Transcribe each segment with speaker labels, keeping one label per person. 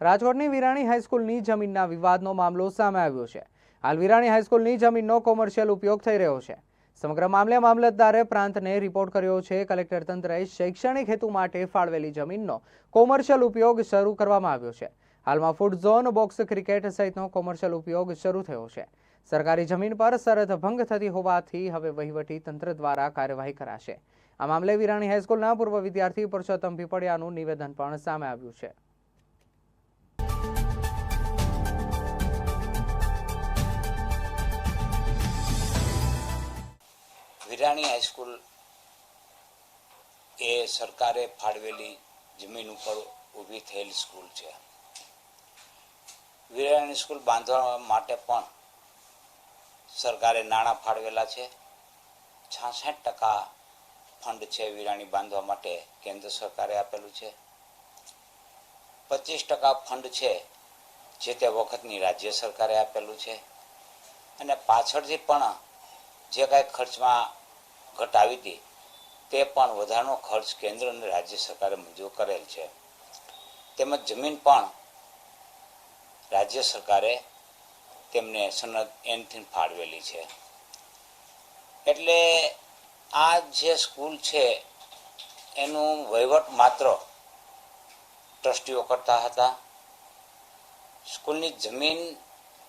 Speaker 1: રાજકોટની વિરાણી હાઈસ્કૂલની જમીનના વિવાદનો મામલો સામે આવ્યો છે. હાલ વિરાણી હાઈસ્કૂલની જમીનનો કોમર્શિયલ ઉપયોગ થઈ રહ્યો છે. સમગ્ર મામલે મામલતદારે પ્રાંતને રિપોર્ટ કર્યો છે. કલેક્ટર તંત્રએ શૈક્ષણિક હેતુ માટે ફાળવેલી જમીનનો કોમર્શિયલ ઉપયોગ શરૂ કરવામાં આવ્યો છે. હાલમાં ફૂડ ઝોન, બોક્સ ક્રિકેટ સહિતનો કોમર્શિયલ ઉપયોગ શરૂ થયો છે. સરકારી જમીન પર શરત ભંગ થતી હોવાથી હવે વહીવટી તંત્ર દ્વારા કાર્યવાહી કરાશે. આ મામલે વિરાણી હાઈસ્કૂલના પૂર્વ વિદ્યાર્થી પુરુષોત્તમ પીપળિયાનું નિવેદન પણ સામે આવ્યું છે.
Speaker 2: વિરાણી હાઈસ્કૂલ એ સરકારે ફાળવેલી જમીન ઉપર ઊભી થયેલી સ્કૂલ છે. વિરાણી સ્કૂલ બાંધવા માટે પણ સરકારે નાણાં ફાળવેલા છે. છાસઠ ટકા ફંડ છે વિરાણી બાંધવા માટે કેન્દ્ર સરકારે આપેલું છે. પચીસ ટકા ફંડ છે જે તે વખતની રાજ્ય સરકારે આપેલું છે. અને પાછળથી પણ જે કાંઈ ખર્ચમાં ઘટ આવી હતી, તે પણ વધારાનો ખર્ચ કેન્દ્ર અને રાજ્ય સરકારે મંજૂર કરેલ છે. તેમજ જમીન પણ રાજ્ય સરકારે તેમને સનદ એનથી ફાળવેલી છે. એટલે આ જે સ્કૂલ છે, એનું વહીવટ માત્ર ટ્રસ્ટીઓ કરતા હતા. સ્કૂલની જમીન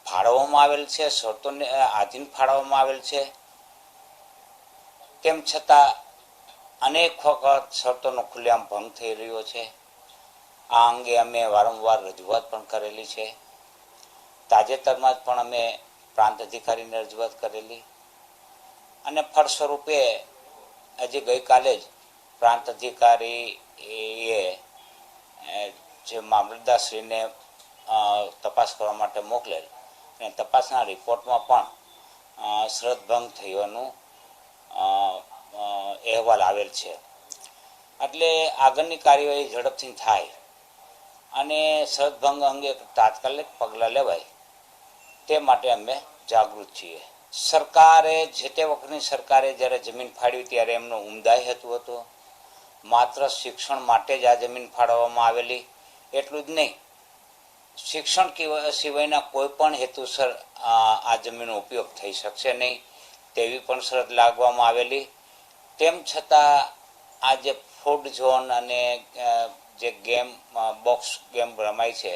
Speaker 2: ફાળવવામાં આવેલ છે, શરતોને આધીન ફાળવવામાં આવેલ છે. તેમ છતાં અનેક વખત શરતોનો ખુલ્લેઆમ ભંગ થઈ રહ્યો છે. આ અંગે અમે વારંવાર રજૂઆત પણ કરેલી છે. તાજેતરમાં જ પણ અમે પ્રાંત અધિકારીને રજૂઆત કરેલી. અને ફળ સ્વરૂપે હજી ગઈકાલે જ પ્રાંત અધિકારી એ જે મામલતદારશ્રીને તપાસ કરવા માટે મોકલેલ. અને તપાસના રિપોર્ટમાં પણ શ્રદ્ધભંગ થયોનું અહેવાલ આવેલ છે. એટલે આગળની કાર્યવાહી ઝડપથી થાય અને સદભંગ અંગે તાત્કાલિક પગલાં લેવાય તે માટે અમે જાગૃત છીએ. સરકારે જે તે વખતની સરકારે જ્યારે જમીન ફાળવી ત્યારે એમનો ઉમદાય હેતુ હતો. માત્ર શિક્ષણ માટે જ આ જમીન ફાળવવામાં આવેલી, એટલું જ નહીં. શિક્ષણ સિવાયના કોઈ પણ હેતુસર આ જમીનનો ઉપયોગ થઈ શકશે નહીં. તેવી પણ શરત લાગવામાં આવેલી. તેમ છતાં આ જે ફૂડ ઝોન અને જે ગેમ બોક્સ ગેમ રમાય છે,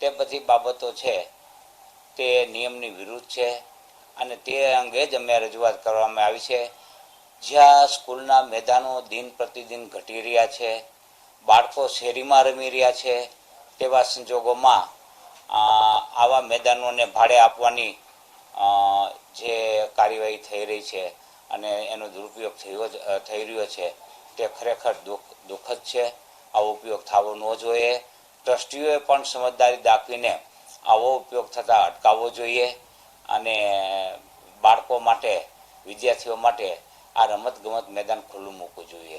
Speaker 2: તે બધી બાબતો છે, તે નિયમની વિરુદ્ધ છે અને તે અંગે જ અમે રજૂઆત કરવામાં આવી છે. જ્યાં સ્કૂલના મેદાનો દિન પ્રતિદિન ઘટી રહ્યા છે, બાળકો શેરીમાં રમી રહ્યા છે, તેવા સંજોગોમાં આવા મેદાનોને ભાડે આપવાની જે કાર્યવાહી થઈ રહી છે અને એનો દુરુપયોગ થયો થઈ રહ્યો છે, તે ખરેખર દુઃખ દુઃખદ છે. આવો ઉપયોગ થવો ન જોઈએ. ટ્રસ્ટીઓએ પણ સમજદારી દાખવીને આવો ઉપયોગ થતાં અટકાવવો જોઈએ અને બાળકો માટે, વિદ્યાર્થીઓ માટે આ રમતગમત મેદાન ખુલ્લું મૂકવું જોઈએ.